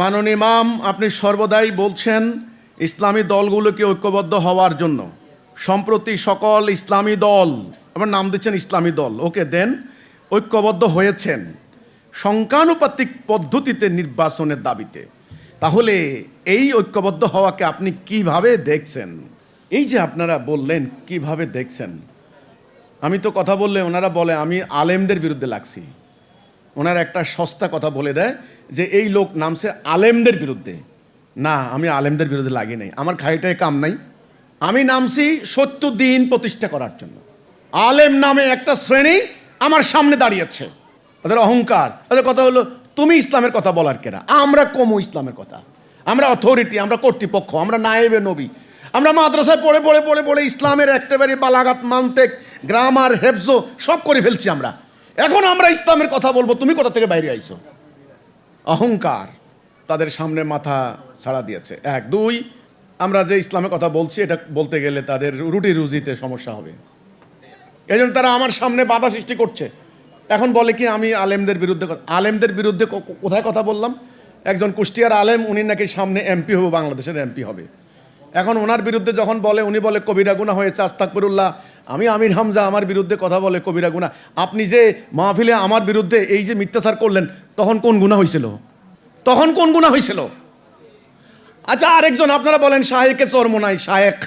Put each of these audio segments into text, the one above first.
মাননীয় ইমাম, আপনি সর্বদাই বলছেন ইসলামী দলগুলোকে ঐক্যবদ্ধ হওয়ার জন্য। সম্প্রতি সকল ইসলামী দল, আবার নাম দিচ্ছেন ইসলামী দল, ওকে দেন, ঐক্যবদ্ধ হয়েছেন সংখ্যানুপাতিক পদ্ধতিতে নির্বাচনের দাবিতে। তাহলে এই ঐক্যবদ্ধ হওয়াকে আপনি কীভাবে দেখছেন? এই যে আপনারা বললেন, কীভাবে দেখছেন? আমি তো কথা বললে ওনারা বলে, আমি আলেমদের বিরুদ্ধে লাগছি। ওনারা একটা সস্তা কথা বলে দেয় যে এই লোক নামছে আলেমদের বিরুদ্ধে। না, আমি আলেমদের বিরুদ্ধে লাগি নাই। আমার খাইটায় কাম নাই। আমি নামছি সত্য দিন প্রতিষ্ঠা করার জন্য। আলেম নামে একটা শ্রেণি আমার সামনে দাঁড়িয়েছে। তাদের অহংকার। তাদের কথা হলো, তুমি ইসলামের কথা বলার কেনা আমরা কমু ইসলামের কথা। আমরা অথরিটি, আমরা কর্তৃপক্ষ, আমরা নায়েবে নবী। আমরা মাদ্রাসায় পড়ে পড়ে পড়ে পড়ে ইসলামের একেবারে বালাগাত, মানতেক, গ্রামার, হেফজো, সব করে ফেলছি আমরা। এখন আমরা ইসলামের কথা বলব। তুমি কোথা থেকে বাইরে আইছো? অহংকার তাদের সামনে মাথা ছাড়া দিয়েছে। এক, দুই, আমরা যে ইসলামের কথা বলছি, এটা বলতে গেলে তাদের রুটি রুজিতে সমস্যা হবে। এই জন্য তারা আমার সামনে বাধা সৃষ্টি করছে। এখন বলে কি, আমি আলেমদের বিরুদ্ধে আলেমদের বিরুদ্ধে কোথায় কথা বললাম? একজন কুষ্টিয়ার আলেম, উনি নাকি সামনে এমপি হবে, বাংলাদেশের এমপি হবে। এখন ওনার বিরুদ্ধে যখন বলে, উনি বলে, কবিরা গুণা হয়েছে আস্তাকবরুল্লাহ আমি আমির হামজা আমার বিরুদ্ধে কথা বলে কবিরা গুণা। আপনি যে মাহফিলে আমার বিরুদ্ধে এই যে মিথ্যাচার করলেন, তখন কোন গুণা হয়েছিল তখন কোন গুণা হয়েছিল আচ্ছা আরেকজন, আপনারা বলেন শাহেকে চর্মনাই শায়েক।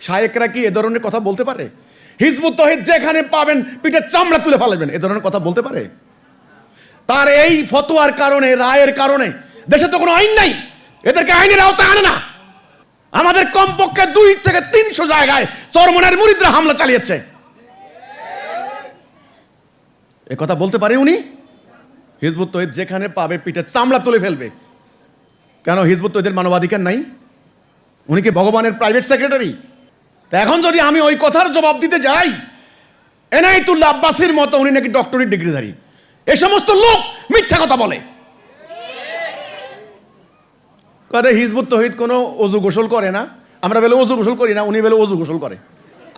শায়েকরা কি এ ধরনের কথা বলতে পারে? হিজবুত তহিদ যেখানে পাবেন, পিঠে চামড়া তুলে ফেলাবেন, এ ধরনের কথা বলতে পারে? তার এই ফতোয়ার কারণে, রায়ের কারণে দেশে তো কোনো আইন নাই। এদেরকে আইনের আওতায় আনে না। আমাদের কমপক্ষে দুই থেকে তিনশো জায়গায় চরমনের মুরিদরা হামলা চালিয়েছে। এ কথা বলতে পারে উনি? হিজবুত তহিদ যেখানে পাবে পিঠে চামড়া তুলে ফেলবে। কেন হিজবুত তহিদের মানবাধিকার নাই? উনি কি ভগবানের প্রাইভেট সেক্রেটারি তা এখন যদি আমি ওই কথার জবাব দিতে যাই এনাইতুল্লাহ আব্বাসির মতো উনি নাকি ডক্টরেট ডিগ্রিধারী এ সমস্ত লোক মিথ্যা কথা বলে। কথা হিজবুত তহিদ কোনো অজু গোসল করে না, আমরা বেলে অজু গোসল করি না, উনি বেলে অজু গোসল করে।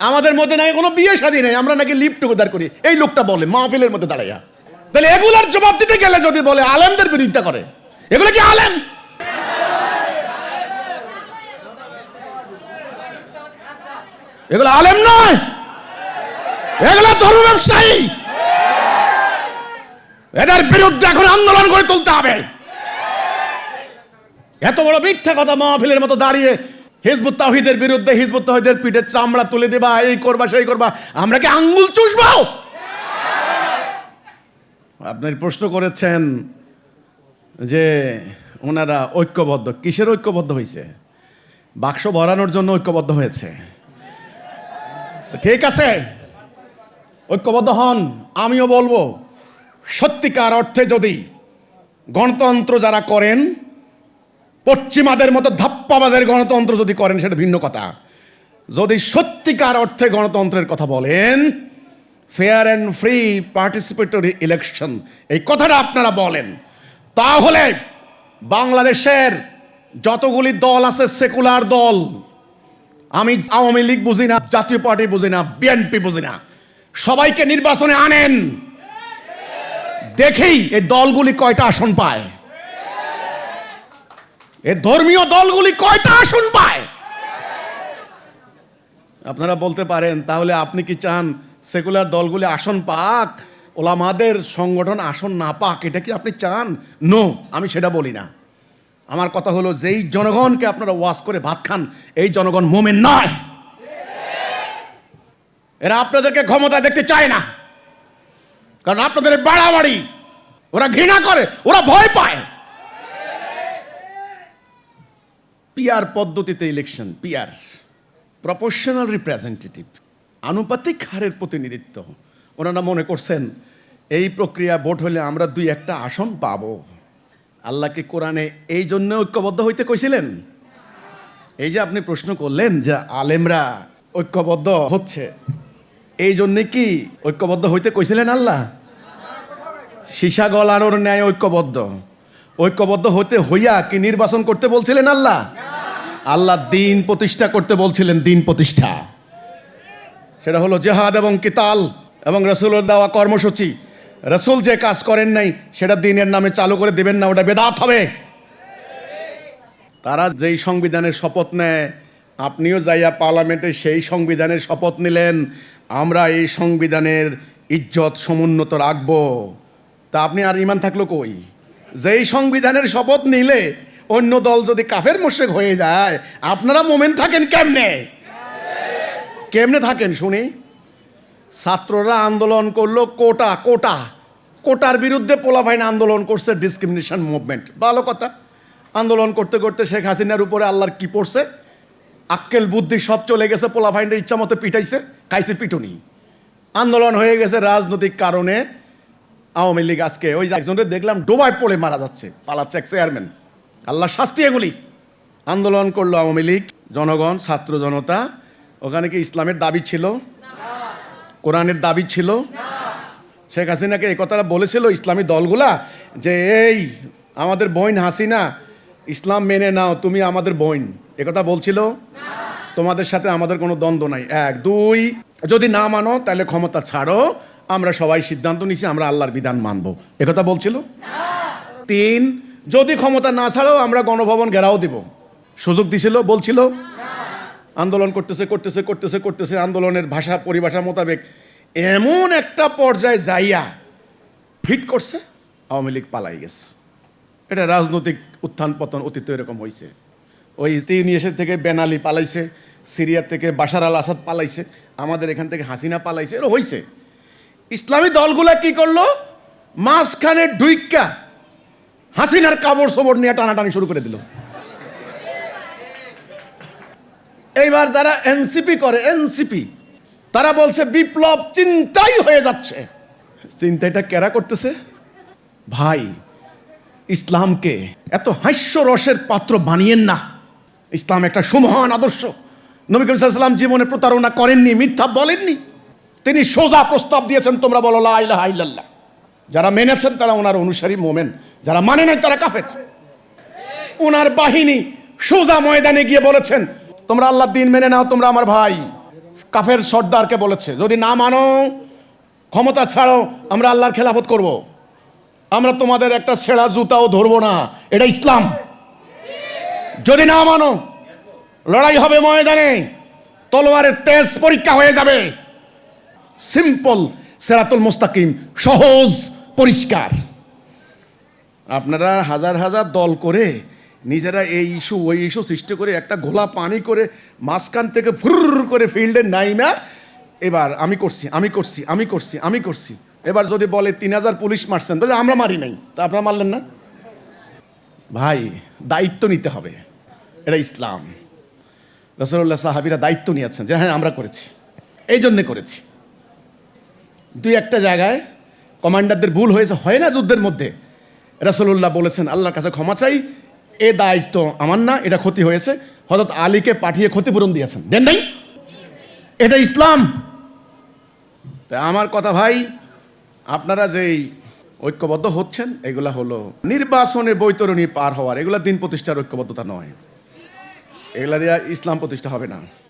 আমাদের মধ্যে নাকি কোনো বিয়ে শাদী নেই, আমরা নাকি লিপ টুকুদার করি। এই লোকটা বলে, মাহফিলের মধ্যে দাঁড়াইয়া। তাহলে এগুলার জবাব দিতে গেলে যদি বলে, আলেমদের বিরোধিতা করে, এগুলো কি আলেম? এগুলো আলেম নয়, এগুলো ধর্ম ব্যবসায়ী। এদের বিরুদ্ধে এখন আন্দোলন করে তুলতে হবে। এত বড় মিথ্যা কথা মাহফিলের মতো দাঁড়িয়ে হিজবুত তাহিদের বিরুদ্ধে, হিজবুত তাহিদের পিঠে চামড়া তুলে দেবা, এই করবা, সেই করবা। আমরা কি আঙ্গুল চুষবাও আপনি প্রশ্ন করেছেন যে ওনারা ঐক্যবদ্ধ। কিসের ঐক্যবদ্ধ হয়েছে বাক্স ভরানোর জন্য ঐক্যবদ্ধ হয়েছে। ঠিক আছে, ঐক্যবদ্ধ হন। আমিও বলব, সত্যিকার অর্থে যদি গণতন্ত্র যারা করেন পশ্চিমাদের মতো ধাপ্পাবাজের গণতন্ত্র যদি করেন, সেটা ভিন্ন কথা। যদি সত্যিকার অর্থে গণতন্ত্রের কথা বলেন fair and free participatory election এই কথাটা আপনারা বলেন। তাহলে বাংলাদেশের যতগুলি দল আছে, সেকুলার দল, আমি আওয়ামী লীগ বুঝি না, জাতীয় পার্টি বুঝি না, বিএনপি বুঝি না, সবাইকে নির্বাচনে আনেন। দেখেই এই দলগুলি কয়টা আসন পায়। এই ধর্মীয় দলগুলি কয়টা আসন পায়? আপনারা বলতে পারেন, তাহলে আপনি কি চান সেকুলার দলগুলি আসন পাক, ওলামাদের সংগঠন আসন না পাক, এটা কি আপনি চান? নো আমি সেটা বলি না। আমার কথা হলো, যেই জনগণকে আপনারা ওয়াশ করে ভাত খান, এই জনগণ মোমেন নয়। এরা আপনাদেরকে ক্ষমতা দেখতে চায় না। কারণ আপনাদের বাড়াবাড়ি, ওরা ঘৃণা করে, ওরা ভয় পায়। পিয়ার পদ্ধতিতে ইলেকশন পিয়ার প্রপোর্শনাল রিপ্রেজেন্টেটিভ আনুপাতিক হারের প্রতিনিধিত্ব। ওনারা মনে করছেন, এই প্রক্রিয়া ভোট হলে আমরা দুই একটা আসন পাবো। আল্লাহকে কোরআনে এই জন্য ঐক্যবদ্ধ হইতে কইছিলেন? এই যে আপনি প্রশ্ন করলেন যে আলেমরা ঐক্যবদ্ধ হচ্ছে, এই জন্যে কি ঐক্যবদ্ধ হইতে কইছিলেন আল্লাহ? সীসা গলানোর ন্যায় ঐক্যবদ্ধ। ঐক্যবদ্ধ হতে হইয়া কি নির্বাচন করতে বলছিলেন আল্লাহ? আল্লাহ দিন প্রতিষ্ঠা করতে বলছিলেন দিন প্রতিষ্ঠা। সেটা হলো জেহাদ এবং কিতাল এবং রসুলের দেওয়া কর্মসূচি। রসুল যে কাজ করেন নাই, সেটা দিনের নামে চালু করে দেবেন না, ওটা বেদাত হবে। তারা যেই সংবিধানের শপথ নেয়, আপনিও যাইয়া পার্লামেন্টে সেই সংবিধানের শপথ নিলেন, আমরা এই সংবিধানের ইজ্জত সমুন্নত রাখব। তা আপনি আর ইমান থাকল কই? যেই সংবিধানের শপথ নিলে অন্য দল যদি কাফের মোশেক হয়ে যায়, আপনারা মোমেন্ট থাকেন কেমনে? কেমনে থাকেন শুনি? ছাত্ররা আন্দোলন করল কোটা কোটা। কোটার বিরুদ্ধে পোলাভাইন আন্দোলন করছে ডিসক্রিমিনেশন মুভমেন্ট ভালো কথা। আন্দোলন করতে করতে শেখ হাসিনার উপরে আল্লাহর কি পড়ছে? আক্কেল বুদ্ধি সব চলে গেছে পোলাভাইনটা ইচ্ছা মতো পিটাইছে, খাইছে পিটুনি। আন্দোলন হয়ে গেছে রাজনৈতিক কারণে আওয়ামী লীগ আজকে ওই একজনকে দেখলাম ডোবায় পড়ে মারা যাচ্ছে, পালাচ্ছে এক চেয়ারম্যান আল্লাহ শাস্তি এগুলি। আন্দোলন করল আওয়ামী লীগ, জনগণ, ছাত্র জনতা। ওখানে কি ইসলামের দাবি ছিল? কোরআনের দাবি ছিল? শেখ হাসিনাকে এই কথাটা বলেছিল ইসলামী দলগুলা যে, এই, আমাদের বোন হাসিনা, ইসলাম মেনে নাও, তুমি আমাদের বোন। কথা বলছিল। তোমাদের সাথে আমাদের কোনো দ্বন্দ্ব নাই। এক, দুই, যদি না মানো, তাহলে ক্ষমতা ছাড়ো। আমরা সবাই সিদ্ধান্ত নিছি, আমরা আল্লাহর বিধান মানবো। একথা বলছিল? তিন, যদি ক্ষমতা না ছাড়াও আমরা গণভবন ঘেরাও দিব। সুযোগ দিছিল, বলছিল? আন্দোলন করতেছে করতেছে করতেছে করতেছে, আন্দোলনের ভাষা, পরিভাষা মোতাবেক এমন একটা পর্যায়ে যাইয়া ফিট করছে, আওয়ামী লীগ পালাই গেছে। এটা রাজনৈতিক উত্থান পতন অতীত এরকম হয়েছে ওই তিউনিয়াসের থেকে বেনালি পালাইছে সিরিয়া থেকে বাশার আল আসাদ পালাইছে, আমাদের এখান থেকে হাসিনা পালাইছে, এরকম হয়েছে ইসলামী দলগুলা কি করল? মাঝখানে ডুইক্কা হাসিনার কাপড় সবর নিয়ে টানাটানি শুরু করে দিল। এইবার যারা এনসিপি করে, এনসিপি, তারা বলছে বিপ্লব চিন্তাই হয়ে যাচ্ছে। চিন্তাটা কেরা করতেছে? ভাই, ইসলামকে এত হাস্য রসের পাত্র বানিয়েন না। ইসলাম একটা সুমহান আদর্শ। নবী করিম সাল্লাম জীবনে প্রতারণা করেননি, মিথ্যা বলেননি। তিনি সোজা প্রস্তাব দিয়েছেন, তোমরা বলো, লা ইলাহা ইল্লাল্লাহ। যারা মেনেছেন তারা ওনার অনুসারী মোমেন, যারা মানে নাই তারা কাফের। ওনার বাহিনী সোজা ময়দানে গিয়ে বলেছেন, তোমরা আল্লাহ দিন মেনে নাও, তোমরা আমার ভাই। কাফের সর্দারকে বলেছে, যদি না মানো, ক্ষমতা ছাড়ো, আমরা আল্লাহর খেলাফত করব। আমরা তোমাদের একটা ছেঁড়া জুতাও ধরবো না। এটা ইসলাম। যদি না মানো, লড়াই হবে ময়দানে, তলোয়ারের তেজ পরীক্ষা হয়ে যাবে। সিম্পল সেরাতুল মুস্তাকিম, সহজ, পরিষ্কার। আপনারা হাজার হাজার দল করে নিজেরা এই ইস্যু, ওই ইস্যু সৃষ্টি করে একটা ঘোলা পানি করে মাঝখান থেকে ফুর করে ফিল্ডে নাইমা, এবার আমি করছি আমি করছি আমি করছি আমি করছি। এবার যদি বলে তিন হাজার পুলিশ মারছেন, বলে আমরা মারি নাই, তা আপনারা মারলেন না? ভাই, দায়িত্ব নিতে হবে, এটা ইসলাম। রসল্লাহ সাহাবিরা দায়িত্ব নিয়েছেন যে হ্যাঁ আমরা করেছি। এই জন্যে করেছি। দুই একটা জায়গায় কমান্ডারদের ভুল হয়েছে, হয় না যুদ্ধের মধ্যে? রাসূলুল্লাহ বলেছেন, আল্লাহর কাছে ক্ষমা চাই, এ দায়িত্ব আমার না, এটা ক্ষতি হয়েছে। হজরত আলীকে পাঠিয়ে ক্ষতিপূরণ দিয়েছেন। দেন নাই? এটা ইসলাম। তা আমার কথা ভাই, আপনারা যেই ঐক্যবদ্ধ হচ্ছেন, এগুলা হলো নির্বাচনে বৈতরণী পার হওয়ার, এগুলা দিন প্রতিষ্ঠার ঐক্যবদ্ধতা নয়। এগুলা দিয়ে ইসলাম প্রতিষ্ঠা হবে না।